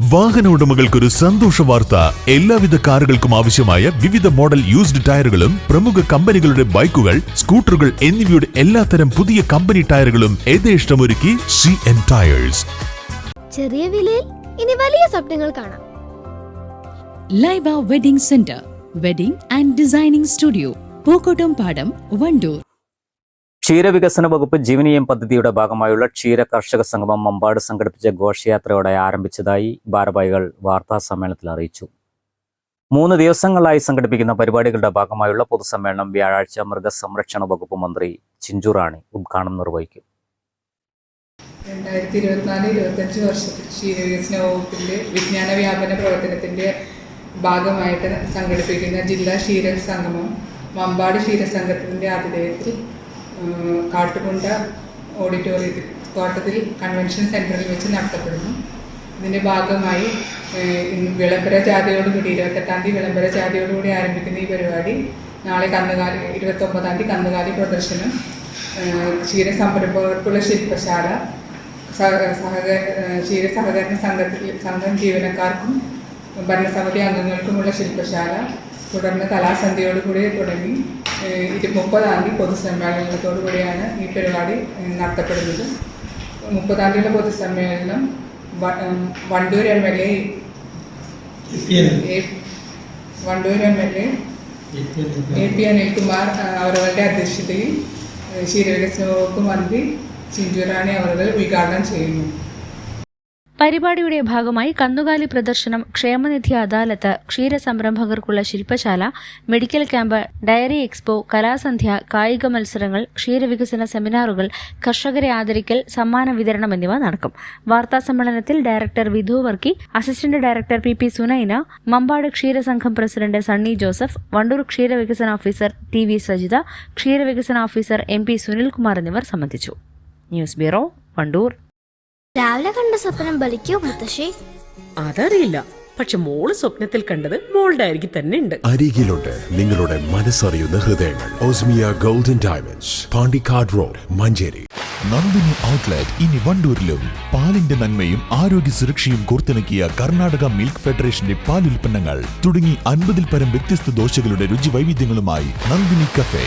വാഹന ഉടമകൾക്കൊരു സന്തോഷ വാർത്ത. എല്ലാവിധ കാറുകൾക്കും ആവശ്യമായ വിവിധ മോഡൽ യൂസ്ഡ് ടയറുകളും പ്രമുഖ കമ്പനികളുടെ ബൈക്കുകൾ സ്കൂട്ടറുകൾ എന്നിവയുടെ എല്ലാത്തരം പുതിയ കമ്പനി ടയറുകളും യഥേഷ്ടമൊരുക്കി സി എൻ ടയേഴ്സ് ചെറിയ വിലയിൽ ഇനി വലിയ സ്വപ്നങ്ങൾ കാണാം. Laiba wedding centre wedding and designing studio Pookkottumpadam Wandoor ക്ഷീരവികസന വകുപ്പ് ജീവനീയം പദ്ധതിയുടെ ഭാഗമായുള്ള ക്ഷീര കർഷക സംഗമം മമ്പാട് സംഘടിപ്പിച്ച ഘോഷയാത്രയോടെ ആരംഭിച്ചതായി ഭാരവാഹികൾ വാർത്താ സമ്മേളനത്തിൽ അറിയിച്ചു. മൂന്ന് ദിവസങ്ങളായി സംഘടിപ്പിക്കുന്ന പരിപാടികളുടെ ഭാഗമായുള്ള പൊതുസമ്മേളനം വ്യാഴാഴ്ച മൃഗസംരക്ഷണ വകുപ്പ് മന്ത്രി ചിഞ്ചു റാണി ഉദ്ഘാടനം നിർവഹിക്കും. രണ്ടായിരത്തി ഇരുപത്തിനാല് ഇരുപത്തഞ്ച് വർഷത്തിൽ ക്ഷീരവികസന വകുപ്പിന്റെ വിജ്ഞാന വ്യാപന പ്രവർത്തനത്തിന്റെ ഭാഗമായിട്ട് സംഘടിപ്പിക്കുന്ന ജില്ലാ ക്ഷീര സംഗമം മമ്പാട് ക്ഷീരസംഘത്തിന്റെ ആതിഥേയത്തിൽ കാട്ടുകുണ്ട ഓഡിറ്റോറിയത്തിൽ കോട്ടത്തിൽ കൺവെൻഷൻ സെന്ററിൽ വെച്ച് നടത്തപ്പെടുന്നു. ഇതിന്റെ ഭാഗമായി വിളംബര ജാഥയോടുകൂടി ഇരുപത്തെട്ടാം തീയതി വിളംബര ജാഥയോടുകൂടി ആരംഭിക്കുന്ന ഈ പരിപാടി നാളെ കന്നുകാലി ഇരുപത്തൊമ്പതാം തീയതി കന്നുകാലി പ്രദർശനം ക്ഷീര സംരംഭകർക്കുള്ള ശില്പശാല സഹ സഹക ക്ഷീര സഹകരണ സംഘത്തിൽ സംഘം ജീവനക്കാർക്കും ഭരണസമിതി അംഗങ്ങൾക്കുമുള്ള ശില്പശാല തുടർന്ന് കലാസന്ധ്യയോടുകൂടി തുടങ്ങി ഇരു മുപ്പതാം തീയതി പൊതുസമ്മേളനത്തോടു കൂടിയാണ് ഈ പരിപാടി നടത്തപ്പെടുന്നത്. മുപ്പതാം തീയതി പൊതുസമ്മേളനം Wandoor M L A Wandoor M L A A P Anilkumar അവരുടെ അധ്യക്ഷതയിൽ ക്ഷീരവികസന വകുപ്പ് മന്ത്രി ചിഞ്ചുറാണി അവർ ഉദ്ഘാടനം ചെയ്യുന്നു. പരിപാടിയുടെ ഭാഗമായി കന്നുകാലി പ്രദർശനം ക്ഷേമനിധി അദാലത്ത് ക്ഷീരസംരംഭകർക്കുള്ള ശില്പശാല മെഡിക്കൽ ക്യാമ്പ് ഡയറി എക്സ്പോ കലാസന്ധ്യ കായിക മത്സരങ്ങൾ ക്ഷീരവികസന സെമിനാറുകൾ കർഷകരെ ആദരിക്കൽ സമ്മാന വിതരണം എന്നിവ നടക്കും. വാർത്താ സമ്മേളനത്തിൽ director Vidhu Varkey assistant director P P Sunaina Mambad ക്ഷീരസംഘം president Sunny Joseph Wandoor ക്ഷീരവികസന ഓഫീസർ ടി വി സജിത ക്ഷീരവികസന ഓഫീസർ എം പി സുനിൽകുമാർ എന്നിവർ സംബന്ധിച്ചു. News bureau Wandoor. രാവിലെ കണ്ട സ്വപ്നം ബലിക്കോ മുത്തശ്ശി? അതറിയില്ല. പക്ഷെ മോൾ സ്വപ്നത്തിൽ കണ്ടത് മോളുടെ അരികിൽ തന്നെ ഉണ്ട്. അരികിലുണ്ട് നിങ്ങളുടെ മനസ്സറിയുന്ന ഹൃദയങ്ങൾ. Osmiya golden diamonds Pandikkad road Manjeri. Nandini outlet ഇനി വണ്ടൂരിലും പാലിന്റെ നന്മയും ആരോഗ്യ സുരക്ഷയും കോർത്തിണക്കിയ കർണാടക മിൽക്ക് ഫെഡറേഷന്റെ പാൽ ഉൽപ്പന്നങ്ങൾ തുടങ്ങി അൻപതിൽ പരം വ്യത്യസ്ത ദോശകളുടെ രുചി വൈവിധ്യങ്ങളുമായി നന്ദിനി കഫേ.